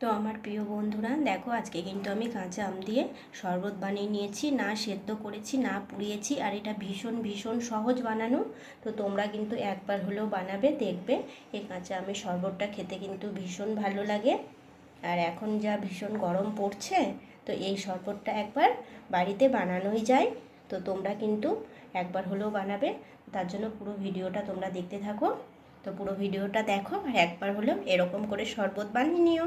তো আমার প্রিয় বন্ধুরা, দেখো আজকে কিন্তু আমি কাঁচা আম দিয়ে শরবত বানিয়ে নিয়েছি। না সেদ্ধ করেছি, না পুড়িয়েছি, আর এটা ভীষণ ভীষণ সহজ বানানো। তো তোমরা কিন্তু একবার হলেও বানাবে, দেখবে এই কাঁচা আমের শরবতটা খেতে কিন্তু ভীষণ ভালো লাগে। আর এখন যা ভীষণ গরম পড়ছে, তো এই শরবতটা একবার বাড়িতে বানানোই যায়। তো তোমরা কিন্তু একবার হলেও বানাবে, তার জন্য পুরো ভিডিওটা তোমরা দেখতে থাকো। তো পুরো ভিডিওটা দেখো আর একবার হলেও এরকম করে শরবত বানিয়ে নিও।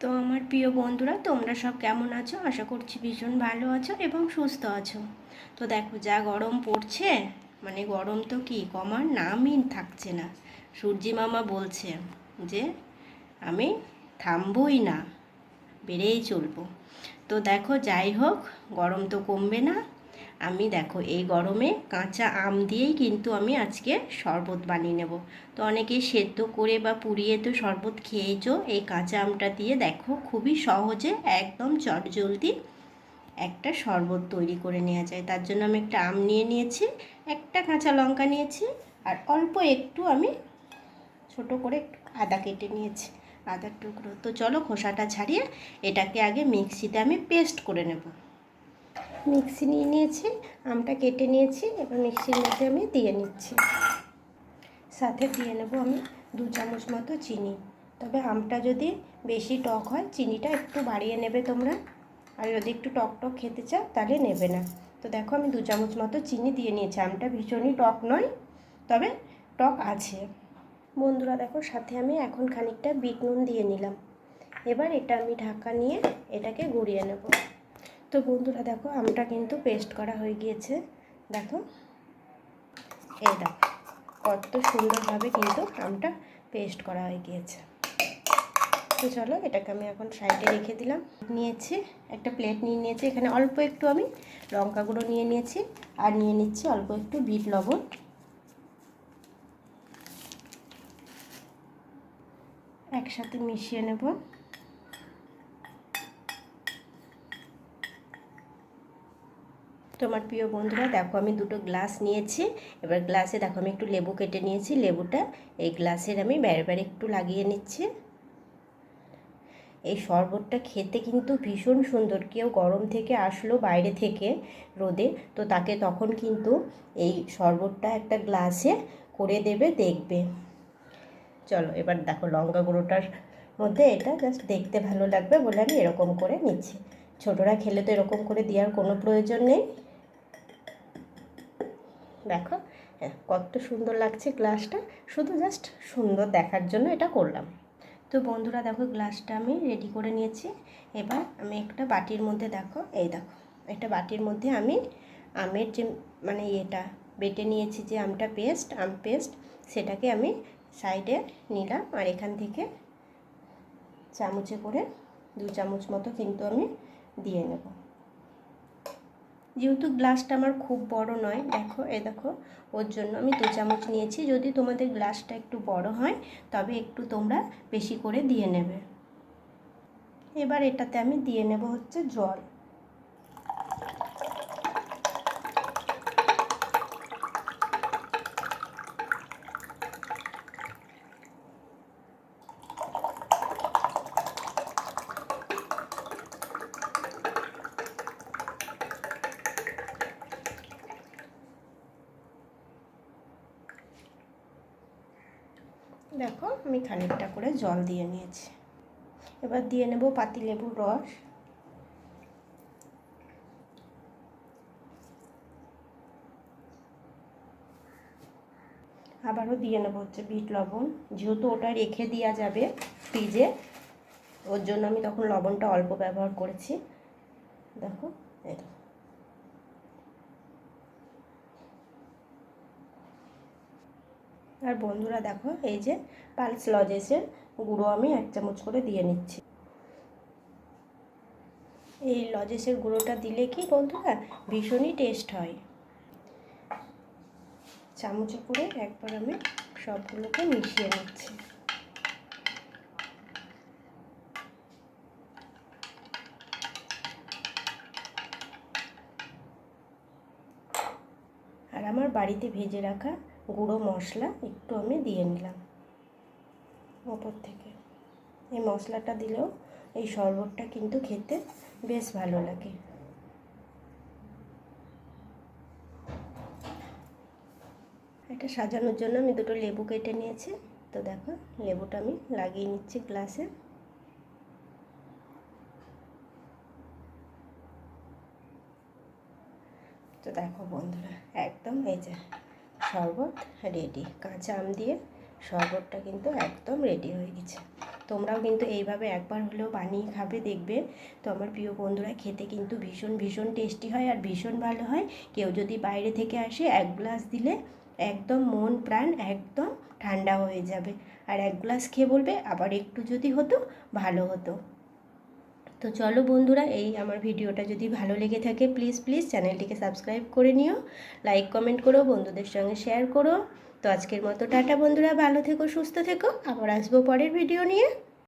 তো আমার প্রিয় বন্ধুরা, তোমরা সব কেমন আছো? আশা করছি ভীষণ ভালো আছো এবং সুস্থ আছো। তো দেখো, যা গরম পড়ছে মানে গরম তো কি কমার নামই থাকছে না। সূর্যি মামা বলছে যে, আমি থামবই না, বেড়েই চলবো। তো দেখো, যাই হোক, গরম তো কমবে না। আমি দেখো, এই গরমে কাঁচা আম দিয়েই কিন্তু আমি আজকে শরবত বানিয়ে নেব। তো অনেকেই সেদ্ধ করে বা পুড়িয়ে তো শরবত খেয়েছো এই কাঁচা আমটা দিয়ে দেখো, খুবই সহজে একদম চটজলদি একটা শরবত তৈরি করে নেওয়া যায়। তার জন্য আমি একটা আম নিয়ে নিয়েছি, একটা কাঁচা লঙ্কা নিয়েছি, আর অল্প একটু আমি ছোট করে একটু আদা কেটে নিয়েছি, আদার টুকরো। তো চলো খোসাটা ছাড়িয়ে এটাকে আগে মিক্সিতে আমি পেস্ট করে নেব। মিক্সি নিয়ে নিয়েছি, আমটা কেটে নিয়েছি, এবার মিক্সির মধ্যে আমি দিয়ে নিচ্ছি। সাথে দিয়ে নেব আমি দু চামচ মতো চিনি। তবে আমটা যদি বেশি টক হয়, চিনিটা একটু বাড়িয়ে নেবে তোমরা। আর যদি একটু টক টক খেতে চাও, তাহলে নেবে না। তো দেখো আমি দু চামচ মতো চিনি দিয়ে নিয়েছি। আমটা ভীষণই টক নয়, তবে টক আছে। বন্ধুরা দেখো, সাথে আমি এখন খানিকটা বিট নুন দিয়ে নিলাম। এবার এটা আমি ঢাকা নিয়ে এটাকে গুঁড়িয়ে নেব। তো বন্ধুরা দেখো, আমটা কিন্তু পেস্ট করা হয়ে গিয়েছে। দেখো, এই দেখো, কত সুন্দরভাবে কিন্তু আমটা পেস্ট করা হয়ে গিয়েছে। তো চলো, এটাকে আমি এখন সাইডে রেখে দিলাম। নিয়েছি, একটা প্লেট নিয়ে নিয়েছি। এখানে অল্প একটু আমি লঙ্কা গুঁড়ো নিয়ে নিয়েছি আর নিয়ে নিচ্ছি অল্প একটু বিট লবণ। একসাথে মিশিয়ে নেব। তোমার প্রিয় বন্ধুরা, দেখো আমি দুটো গ্লাস নিয়েছি। এবার গ্লাসে দেখো আমি একটু লেবু কেটে নিয়েছি। লেবুটা এই গ্লাসের আমি বেড়ে বেড়ে একটু লাগিয়ে নিচ্ছি। এই শরবতটা খেতে কিন্তু ভীষণ সুন্দর। কেউ গরম থেকে আসলো বাইরে থেকে রোদে, তো তাকে তখন কিন্তু এই শরবতটা একটা গ্লাসে করে দেবে, দেখবে। চলো এবার দেখো লঙ্কা গুঁড়োটার মধ্যে এটা জাস্ট দেখতে ভালো লাগবে বলে আমি এরকম করে নিচ্ছি। ছোটরা খেলে তো এরকম করে দেওয়ার কোনো প্রয়োজন নেই। দেখো হ্যাঁ কত সুন্দর লাগছে গ্লাসটা। শুধু জাস্ট সুন্দর দেখার জন্য এটা করলাম। তো বন্ধুরা, দেখো, গ্লাসটা আমি রেডি করে নিয়েছি। এবার আমি একটা বাটির মধ্যে, দেখো, এই দেখো, একটা বাটির মধ্যে আমি আমের যে মানে ইয়েটা বেটে নিয়েছি যে আমটা পেস্ট আম পেস্ট সেটাকে আমি সাইডে নিলাম আর এখান থেকে চামচে করে দু চামচ মতো কিন্তু আমি দিয়ে নেব। যেহেতু গ্লাসটা আমার খুব বড় নয়, দেখো, এ দেখো, ওর জন্য আমি দু চামচ নিয়েছি। যদি তোমাদের গ্লাসটা একটু বড় হয়, তবে একটু তোমরা বেশি করে দিয়ে নেবে। এবার এটাতে আমি দিয়ে নেব হচ্ছে জল। দেখো, আমি খানিকটা করে জল দিয়ে নিয়েছি। এবার দিয়ে নেব পাতি লেবুর রস। আবারও দিয়ে নেব হচ্ছে বিট লবণ। যেহেতু ওটা রেখে দেওয়া যাবে ফ্রিজে, ওর জন্য আমি তখন লবণটা অল্প ব্যবহার করেছি। দেখো, এই দেখো। আর বন্ধুরা দেখো, এই যে পালস লজেসের গুঁড়ো আমি এক চামচ করে দিয়ে নিচ্ছি। এই লজেসের গুঁড়োটা দিলে কি বন্ধুরা ভীষণই টেস্ট হয়। চামচে করে একবার আমি সবগুলোকে মিশিয়ে নিচ্ছি। আর আমার বাড়িতে ভেজে রাখা গুঁড়ো মশলা একটু আমি দিয়ে নিলাম। ওপর থেকে। এই মশলাটা দিলেও এই শরবতটা কিন্তু খেতে বেশ ভালো লাগে। এটা সাজানোর জন্য আমি দুটো লেবু কেটে নিয়েছি। তো দেখো, লেবুটা আমি লাগিয়ে নিচ্ছি গ্লাসে। তো দেখো বন্ধুরা, একদম এই যে শরবত রেডি কাঁচা আম দিয়ে শরবতটা কিন্তু একদম রেডি হয়ে গেছে। তোমরাও কিন্তু এইভাবে একবার হলেও বানিয়ে খাবে, দেখবে তো আমার প্রিয় বন্ধুরা খেতে কিন্তু ভীষণ ভীষণ টেস্টি হয় আর ভীষণ ভালো হয়। কেউ যদি বাইরে থেকে আসে, এক গ্লাস দিলে একদম মন প্রাণ একদম ঠান্ডা হয়ে যাবে। আর এক গ্লাস খেয়ে বলবে, আবার একটু যদি হতো, ভালো হতো। তো চলো বন্ধুরা, এই আমার ভিডিওটা যদি ভালো লেগে থাকে প্লিজ প্লিজ চ্যানেলটিকে সাবস্ক্রাইব করে নিও লাইক কমেন্ট করো, বন্ধুদের সঙ্গে শেয়ার করো। তো আজকের মতো টাটা বন্ধুরা, ভালো থেকো, সুস্থ থেকো। আবার আসব পরের ভিডিও নিয়ে।